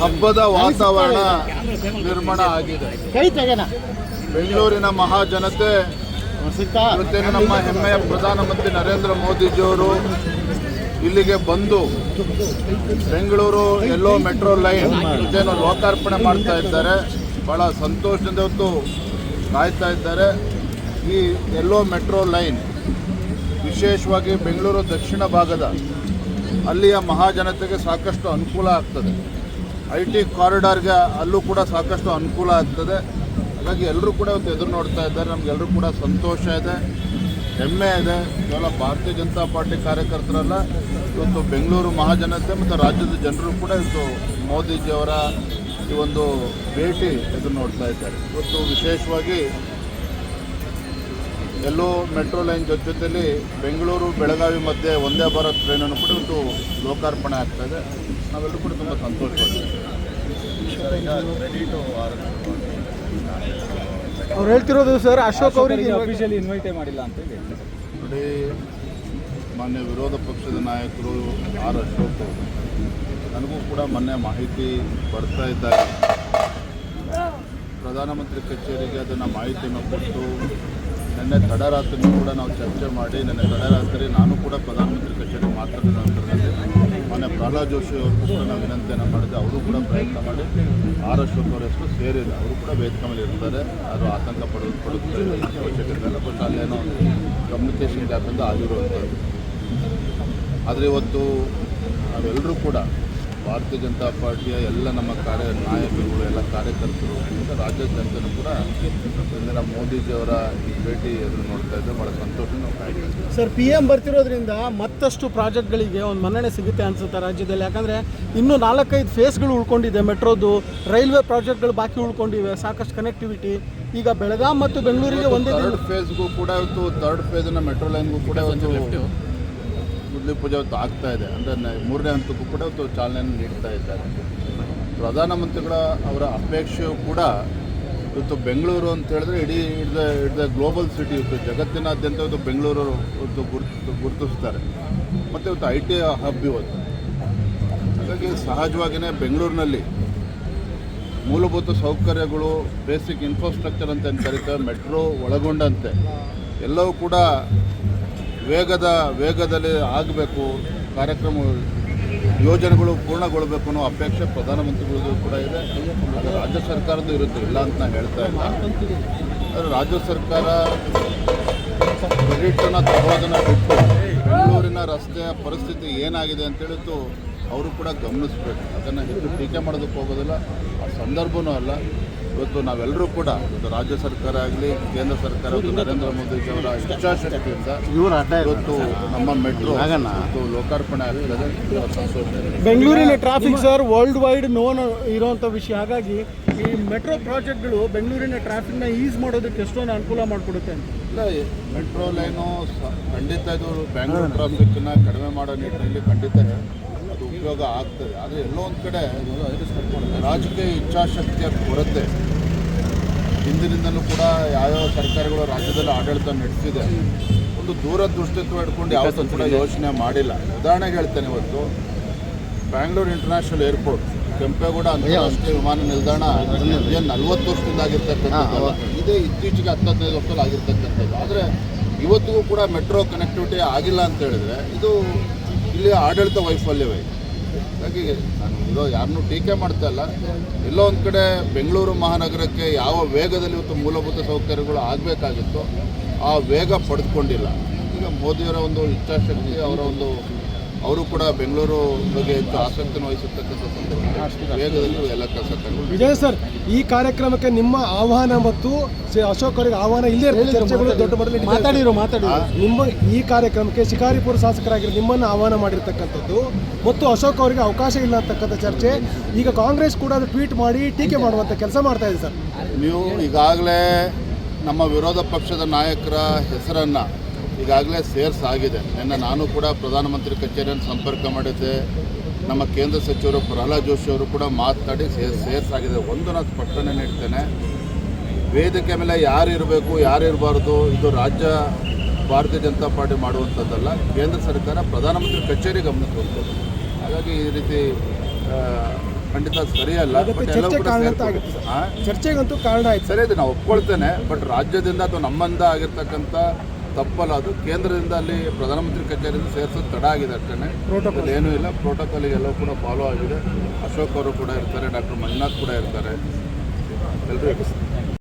ಹಬ್ಬದ ವಾತಾವರಣ ನಿರ್ಮಾಣ ಆಗಿದೆ. ಬೆಂಗಳೂರಿನ ಮಹಾಜನತೆ ಇವತ್ತೇನು ನಮ್ಮ ಹೆಮ್ಮೆಯ ಪ್ರಧಾನಮಂತ್ರಿ ನರೇಂದ್ರ ಮೋದಿಜಿಯವರು ಇಲ್ಲಿಗೆ ಬಂದು ಬೆಂಗಳೂರು ಎಲ್ಲೋ ಮೆಟ್ರೋ ಲೈನ್ ಇದೇನು ಲೋಕಾರ್ಪಣೆ ಮಾಡ್ತಾ ಇದ್ದಾರೆ. ಬಹಳ ಸಂತೋಷದಿಂದ ಹೊತ್ತು ಕಾಯ್ತಾ ಇದ್ದಾರೆ. ಈ ಎಲ್ಲೋ ಮೆಟ್ರೋ ಲೈನ್ ವಿಶೇಷವಾಗಿ ಬೆಂಗಳೂರು ದಕ್ಷಿಣ ಭಾಗದ ಅಲ್ಲಿಯ ಮಹಾಜನತೆಗೆ ಸಾಕಷ್ಟು ಅನುಕೂಲ ಆಗ್ತದೆ. ಐ ಟಿ ಕಾರಿಡಾರ್ಗೆ ಅಲ್ಲೂ ಕೂಡ ಸಾಕಷ್ಟು ಅನುಕೂಲ ಆಗ್ತದೆ. ಹಾಗಾಗಿ ಎಲ್ಲರೂ ಕೂಡ ಇವತ್ತು ಎದುರು ನೋಡ್ತಾ ಇದ್ದಾರೆ. ನಮಗೆಲ್ಲರೂ ಕೂಡ ಸಂತೋಷ ಇದೆ. ಹೆಮ್ಮೆ ಇದೆ. ಕೇವಲ ಭಾರತೀಯ ಜನತಾ ಪಾರ್ಟಿ ಕಾರ್ಯಕರ್ತರಲ್ಲ, ಇವತ್ತು ಬೆಂಗಳೂರು ಮಹಾಜನತೆ ಮತ್ತು ರಾಜ್ಯದ ಜನರು ಕೂಡ ಇವತ್ತು ಮೋದಿಜಿಯವರ ಈ ಒಂದು ಭೇಟಿ ಎದುರು ನೋಡ್ತಾ ಇದ್ದಾರೆ. ಇವತ್ತು ವಿಶೇಷವಾಗಿ ಎಲ್ಲೋ ಮೆಟ್ರೋ ಲೈನ್ ಜೊತೆ ಜೊತೆಯಲ್ಲಿ ಬೆಂಗಳೂರು, ಬೆಳಗಾವಿ ಮಧ್ಯೆ ಒಂದೇ ಭಾರತ್ ಟ್ರೈನನ್ನು ಕೂಡ ಇವತ್ತು ಲೋಕಾರ್ಪಣೆ ಆಗ್ತಾ ಇದೆ. ನಾವೆಲ್ಲರೂ ಕೂಡ ತುಂಬ ಸಂತೋಷ ಅವ್ರು ಹೇಳ್ತಿರೋದು ಸರ್ ಅಶೋಕ್ ಅವರಿಗೆ ಅಫಿಷಿಯಲಿ ಇನ್ವೈಟೇ ಮಾಡಿಲ್ಲ ಅಂತ ಹೇಳಿ. ನೋಡಿ ಮಾನ್ಯ ವಿರೋಧ ಪಕ್ಷದ ನಾಯಕರು ಆರ್ ಅಶೋಕ್ ಅವರು. ನನಗೂ ಕೂಡ ಮೊನ್ನೆ ಮಾಹಿತಿ ಬರ್ತಾ ಇದ್ದಾರೆ ಪ್ರಧಾನಮಂತ್ರಿ ಕಚೇರಿಗೆ ಅದನ್ನು ಮಾಹಿತಿಯನ್ನು ಕೊಟ್ಟು ನಿನ್ನೆ ತಡರಾತ್ರಿ ಕೂಡ ನಾವು ಚರ್ಚೆ ಮಾಡಿ, ನಿನ್ನೆ ತಡರಾತ್ರಿ ನಾನು ಕೂಡ ಪ್ರಧಾನಮಂತ್ರಿ ಕಚೇರಿ ಮಾತಾಡಿದ ನಂತರದಲ್ಲಿ ಮೊನ್ನೆ ಪ್ರಹ್ಲಾದ್ ಜೋಶಿ ಅವರು ಕೂಡ ನಾವು ವಿನಂತಿಯನ್ನು ಮಾಡಿದೆ ಅವರು ಕೂಡ ಪ್ರಯತ್ನ ಮಾಡಿ ಆರ್ ಅಶೋಕ್ ಅವರ ಸೇರಿದೆ. ಅವರು ಕೂಡ ವೇದಿಕೆ ಇರ್ತಾರೆ. ಅದು ಆತಂಕ ಪಡೋದು ಪಡುತ್ತೆ. ಅವಶ್ಯಕತೆ ಇಲ್ಲ ಬಟ್ ಅಲ್ಲೇನೋ ಕಮ್ಯುನಿಕೇಷನ್ ಗ್ಯಾಪಿಂದ ಆಗಿರುವಂಥದ್ದು. ಆದರೆ ಇವತ್ತು ನಾವೆಲ್ಲರೂ ಕೂಡ ಭಾರತೀಯ ಜನತಾ ಪಾರ್ಟಿಯ ಎಲ್ಲ ನಮ್ಮ ಕಾರ್ಯ ನಾಯಕರುಗಳು ಎಲ್ಲ ಕಾರ್ಯಕರ್ತರು ಮತ್ತು ರಾಜ್ಯದ ಜನತೆಯೂ ಕೂಡ ಇಂದಿನ ಮೋದಿಜಿಯವರ ಈ ಭೇಟಿ ಎದುರು ನೋಡ್ತಾ ಇದ್ದೆ ಭಾಳ ಸಂತೋಷ ನಾವು ಸರ್ ಪಿ ಎಂ ಬರ್ತಿರೋದ್ರಿಂದ ಮತ್ತಷ್ಟು ಪ್ರಾಜೆಕ್ಟ್ಗಳಿಗೆ ಒಂದು ಮನ್ನಣೆ ಸಿಗುತ್ತೆ ಅನ್ಸುತ್ತೆ ರಾಜ್ಯದಲ್ಲಿ? ಯಾಕಂದರೆ ಇನ್ನೂ ನಾಲ್ಕೈದು ಫೇಸ್ಗಳು ಉಳ್ಕೊಂಡಿದೆ ಮೆಟ್ರೋದು ರೈಲ್ವೆ ಪ್ರಾಜೆಕ್ಟ್ಗಳು ಬಾಕಿ ಉಳ್ಕೊಂಡಿವೆ ಸಾಕಷ್ಟು ಕನೆಕ್ಟಿವಿಟಿ ಈಗ ಬೆಳಗಾಂ ಮತ್ತು ಬೆಂಗಳೂರಿಗೆ ಒಂದೇ ದಿನ ಫೇಸ್ಗೂ ಕೂಡ ಇವತ್ತು ಥರ್ಡ್ ಫೇಸನ್ನು ಮೆಟ್ರೋ ಲೈನ್ಗೂ ಕೂಡ ಇವತ್ತು ಮುದ್ಲಿ ಪೂಜೆ ಇವತ್ತು ಆಗ್ತಾ ಇದೆ. ಅಂದರೆ ಮೂರನೇ ಹಂತಕ್ಕೂ ಕೂಡ ಇವತ್ತು ಚಾಲನೆಯನ್ನು ನೀಡ್ತಾ ಇದ್ದಾರೆ. ಪ್ರಧಾನಮಂತ್ರಿಗಳ ಅವರ ಅಪೇಕ್ಷೆಯು ಕೂಡ ಇವತ್ತು ಬೆಂಗಳೂರು ಅಂತ ಹೇಳಿದ್ರೆ ಇಡೀ ಇಡ್ದ ಹಿಡ್ದ ಗ್ಲೋಬಲ್ ಸಿಟಿ ಇವತ್ತು ಜಗತ್ತಿನಾದ್ಯಂತ ಇವತ್ತು ಬೆಂಗಳೂರು ಇವತ್ತು ಗುರುತು ಗುರುತಿಸ್ತಾರೆ. ಮತ್ತು ಇವತ್ತು ಐ ಟಿ ಹಬ್ ಇವತ್ತು. ಹಾಗಾಗಿ ಸಹಜವಾಗಿಯೇ ಬೆಂಗಳೂರಿನಲ್ಲಿ ಮೂಲಭೂತ ಸೌಕರ್ಯಗಳು ಬೇಸಿಕ್ ಇನ್ಫ್ರಾಸ್ಟ್ರಕ್ಚರ್ ಅಂತ ಏನು ಕರೀತೇವೆ ಮೆಟ್ರೋ ಒಳಗೊಂಡಂತೆ, ಎಲ್ಲವೂ ಕೂಡ ವೇಗದ, ವೇಗದಲ್ಲಿ ಆಗಬೇಕು, ಕಾರ್ಯಕ್ರಮ ಯೋಜನೆಗಳು ಪೂರ್ಣಗೊಳ್ಳಬೇಕು ಅನ್ನೋ ಅಪೇಕ್ಷೆ ಪ್ರಧಾನಮಂತ್ರಿಗಳಿಗೂ ಕೂಡ ಇದೆ. ರಾಜ್ಯ ಸರ್ಕಾರದ್ದು ಇರುತ್ತೆ, ಇಲ್ಲ ಅಂತ ನಾನು ಹೇಳ್ತಾ ಇಲ್ಲ. ಆದರೆ ರಾಜ್ಯ ಸರ್ಕಾರ ಕ್ರೆಡಿಟನ್ನು ತಗೊಳ್ಳೋದನ್ನು ಬಿಟ್ಟು ಬೆಂಗಳೂರಿನ ರಸ್ತೆಯ ಪರಿಸ್ಥಿತಿ ಏನಾಗಿದೆ ಅಂತೇಳಿದ್ದು ಅವರು ಕೂಡ ಗಮನಿಸಬೇಕು. ಅದನ್ನು ಹೆಚ್ಚು ಟೀಕೆ ಮಾಡೋದಕ್ಕೆ ಹೋಗೋದಿಲ್ಲ. ಆ ಸಂದರ್ಭವೂ ಅಲ್ಲ. ಇವತ್ತು ನಾವೆಲ್ಲರೂ ಕೂಡ ಇವತ್ತು ರಾಜ್ಯ ಸರ್ಕಾರ ಆಗಲಿ ಕೇಂದ್ರ ಸರ್ಕಾರ ಇವತ್ತು ನರೇಂದ್ರ ಮೋದಿಜಿಯವರ ಇಚ್ಛಾಶಕ್ತಿಯಿಂದ ಇವತ್ತು ನಮ್ಮ ಮೆಟ್ರೋ ಇವತ್ತು ಲೋಕಾರ್ಪಣೆ ಆಗ್ತದೆ ಬೆಂಗಳೂರಿನ traffic sir world wide known ಇರೋವಂಥ ವಿಷಯ. ಹಾಗಾಗಿ ಈ ಮೆಟ್ರೋ ಪ್ರಾಜೆಕ್ಟ್ಗಳು ಬೆಂಗಳೂರಿನ ಟ್ರಾಫಿಕ್ನ ಈಸ್ ಮಾಡೋದಕ್ಕೆ ಎಷ್ಟೊಂದು ಅನುಕೂಲ ಮಾಡಿಕೊಡುತ್ತೆ ಅಂತ. ಇಲ್ಲ ಮೆಟ್ರೋ ಲೈನು ಖಂಡಿತ ಇದು ಬೆಂಗಳೂರು ಟ್ರಾಫಿಕ್ನ ಕಡಿಮೆ ಮಾಡೋ ನಿಟ್ಟಿನಲ್ಲಿ ಖಂಡಿತ ಉಪಯೋಗ ಆಗ್ತದೆ. ಆದರೆ ಎಲ್ಲೋ ಒಂದು ಕಡೆ ರಾಜಕೀಯ ಇಚ್ಛಾಶಕ್ತಿಯ ಕೊರತೆ. ಹಿಂದಿನಿಂದಲೂ ಕೂಡ ಯಾವ್ಯಾವ ಸರ್ಕಾರಗಳು ರಾಜ್ಯದಲ್ಲಿ ಆಡಳಿತ ನಡೆಸಿದೆ. ಒಂದು ದೂರದೃಷ್ಟಿತ್ವ ಇಟ್ಕೊಂಡು ಯಾವ ಕೂಡ ಯೋಚನೆ ಮಾಡಿಲ್ಲ. ಉದಾಹರಣೆಗೆ ಹೇಳ್ತೇನೆ ಇವತ್ತು ಬ್ಯಾಂಗ್ಳೂರು ಇಂಟರ್ನ್ಯಾಷನಲ್ ಏರ್ಪೋರ್ಟ್ ಕೆಂಪೇಗೌಡ ಅಂತಾರಾಷ್ಟ್ರೀಯ ವಿಮಾನ ನಿಲ್ದಾಣ ಏನು ನಲ್ವತ್ತು ವರ್ಷದಿಂದ ಆಗಿರ್ತಕ್ಕಂಥದ್ದು. ಇದೇ ಇತ್ತೀಚೆಗೆ ಹತ್ತೈದು ಹದಿನೈದು ವರ್ಷದಲ್ಲಿ ಆಗಿರ್ತಕ್ಕಂಥದ್ದು. ಆದರೆ ಇವತ್ತಿಗೂ ಕೂಡ ಮೆಟ್ರೋ ಕನೆಕ್ಟಿವಿಟಿ ಆಗಿಲ್ಲ ಅಂತ ಹೇಳಿದ್ರೆ ಇದು ಇಲ್ಲಿ ಆಡಳಿತ ವೈಫಲ್ಯವೇ? ಹಾಗಾಗಿ ನಾನು ಇರೋ ಯಾರನ್ನೂ ಟೀಕೆ ಮಾಡ್ತಾ ಇಲ್ಲ. ಎಲ್ಲೋ ಒಂದು ಕಡೆ ಬೆಂಗಳೂರು ಮಹಾನಗರಕ್ಕೆ ಯಾವ ವೇಗದಲ್ಲಿ ಇವತ್ತು ಮೂಲಭೂತ ಸೌಕರ್ಯಗಳು ಆಗಬೇಕಾಗಿತ್ತು ಆ ವೇಗ ಪಡೆದುಕೊಂಡಿಲ್ಲ. ಈಗ ಮೋದಿಯವರ ಒಂದು ಇಚ್ಛಾಶಕ್ತಿ, ಅವರ ಒಂದು ಅವರು ಕೂಡ ಬೆಂಗಳೂರು ಬಗ್ಗೆ ಹೆಚ್ಚು ಆಸಕ್ತಿಯನ್ನು ವಹಿಸಿರ್ತಕ್ಕಂಥ ಸಂದರ್ಭದಲ್ಲಿ ವೇಗದಲ್ಲಿ ಎಲ್ಲ ಕೆಲಸ ವಿಜಯ್ ಸರ್ ಈ ಕಾರ್ಯಕ್ರಮಕ್ಕೆ ನಿಮ್ಮ ಆಹ್ವಾನ ಮತ್ತು ಶ್ರೀ ಅಶೋಕ್ ಅವರಿಗೆ ಆಹ್ವಾನ ಇಲ್ಲೇ ಚರ್ಚೆಗಳು ದೊಡ್ಡ ಮಟ್ಟದಲ್ಲಿ ಮಾತಾಡಿರೋ ಮಾತಾಡಿ ನಿಮ್ಮ ಈ ಕಾರ್ಯಕ್ರಮಕ್ಕೆ ಶಿಕಾರಿಪುರ ಶಾಸಕರಾಗಿರೋ ನಿಮ್ಮನ್ನು ಆಹ್ವಾನ ಮಾಡಿರ್ತಕ್ಕಂಥದ್ದು ಮತ್ತು ಅಶೋಕ್ ಅವರಿಗೆ ಅವಕಾಶ ಇಲ್ಲ ಅಂತಕ್ಕಂಥ ಚರ್ಚೆ. ಈಗ ಕಾಂಗ್ರೆಸ್ ಕೂಡ ಅದು ಟ್ವೀಟ್ ಮಾಡಿ ಟೀಕೆ ಮಾಡುವಂಥ ಕೆಲಸ ಮಾಡ್ತಾ ಇದೆ ಸರ್. ನೀವು ಈಗಾಗಲೇ ನಮ್ಮ ವಿರೋಧ ಪಕ್ಷದ ನಾಯಕರ ಹೆಸರನ್ನು ಈಗಾಗಲೇ ಸೇರ್ಸಾಗಿದೆ ನಿನ್ನೆ ನಾನು ಕೂಡ ಪ್ರಧಾನಮಂತ್ರಿ ಕಚೇರಿಯನ್ನು ಸಂಪರ್ಕ ಮಾಡಿದ್ದೆ. ನಮ್ಮ ಕೇಂದ್ರ ಸಚಿವರು ಪ್ರಹ್ಲಾದ್ ಜೋಶಿ ಅವರು ಕೂಡ ಮಾತಾಡಿ ಸೇರ್ ಸೇರ್ಸಾಗಿದೆ ಒಂದು ನಾನು ಸ್ಪಷ್ಟನೆ ನೀಡ್ತೇನೆ. ವೇದಿಕೆ ಮೇಲೆ ಯಾರು ಇರಬೇಕು ಯಾರು ಇರಬಾರ್ದು ಇದು ರಾಜ್ಯ ಭಾರತೀಯ ಜನತಾ ಪಾರ್ಟಿ ಮಾಡುವಂಥದ್ದಲ್ಲ. ಕೇಂದ್ರ ಸರ್ಕಾರ ಪ್ರಧಾನಮಂತ್ರಿ ಕಚೇರಿ ಗಮನಿಸುವಂಥದ್ದು ಹಾಗಾಗಿ ಈ ರೀತಿ ಖಂಡಿತ ಸರಿಯಲ್ಲ? ಚರ್ಚೆಗಂತೂ ಕಾರಣ ಆಯ್ತು. ಸರಿ ಅದು ನಾವು ಒಪ್ಕೊಳ್ತೇನೆ ಬಟ್ ರಾಜ್ಯದಿಂದ ಅಥವಾ ನಮ್ಮಿಂದ ಆಗಿರ್ತಕ್ಕಂಥ ತಪ್ಪಲ್ಲ. ಅದು ಕೇಂದ್ರದಿಂದ ಅಲ್ಲಿ ಪ್ರಧಾನಮಂತ್ರಿ ಕಚೇರಿಯಿಂದ ಸೇರಿಸೋದು ತಡ ಆಗಿದೆ ಅಷ್ಟೇ ಪ್ರೋಟೋಕಾಲ್ ಏನೂ ಇಲ್ಲ. ಪ್ರೋಟೋಕಾಲ್ ಎಲ್ಲವೂ ಕೂಡ ಫಾಲೋ ಆಗಿದೆ. ಅಶೋಕ್ ಅವರು ಕೂಡ ಇರ್ತಾರೆ ಡಾಕ್ಟರ್ ಮಂಜುನಾಥ್ ಕೂಡ ಇರ್ತಾರೆ. ಎಲ್ಲರೂ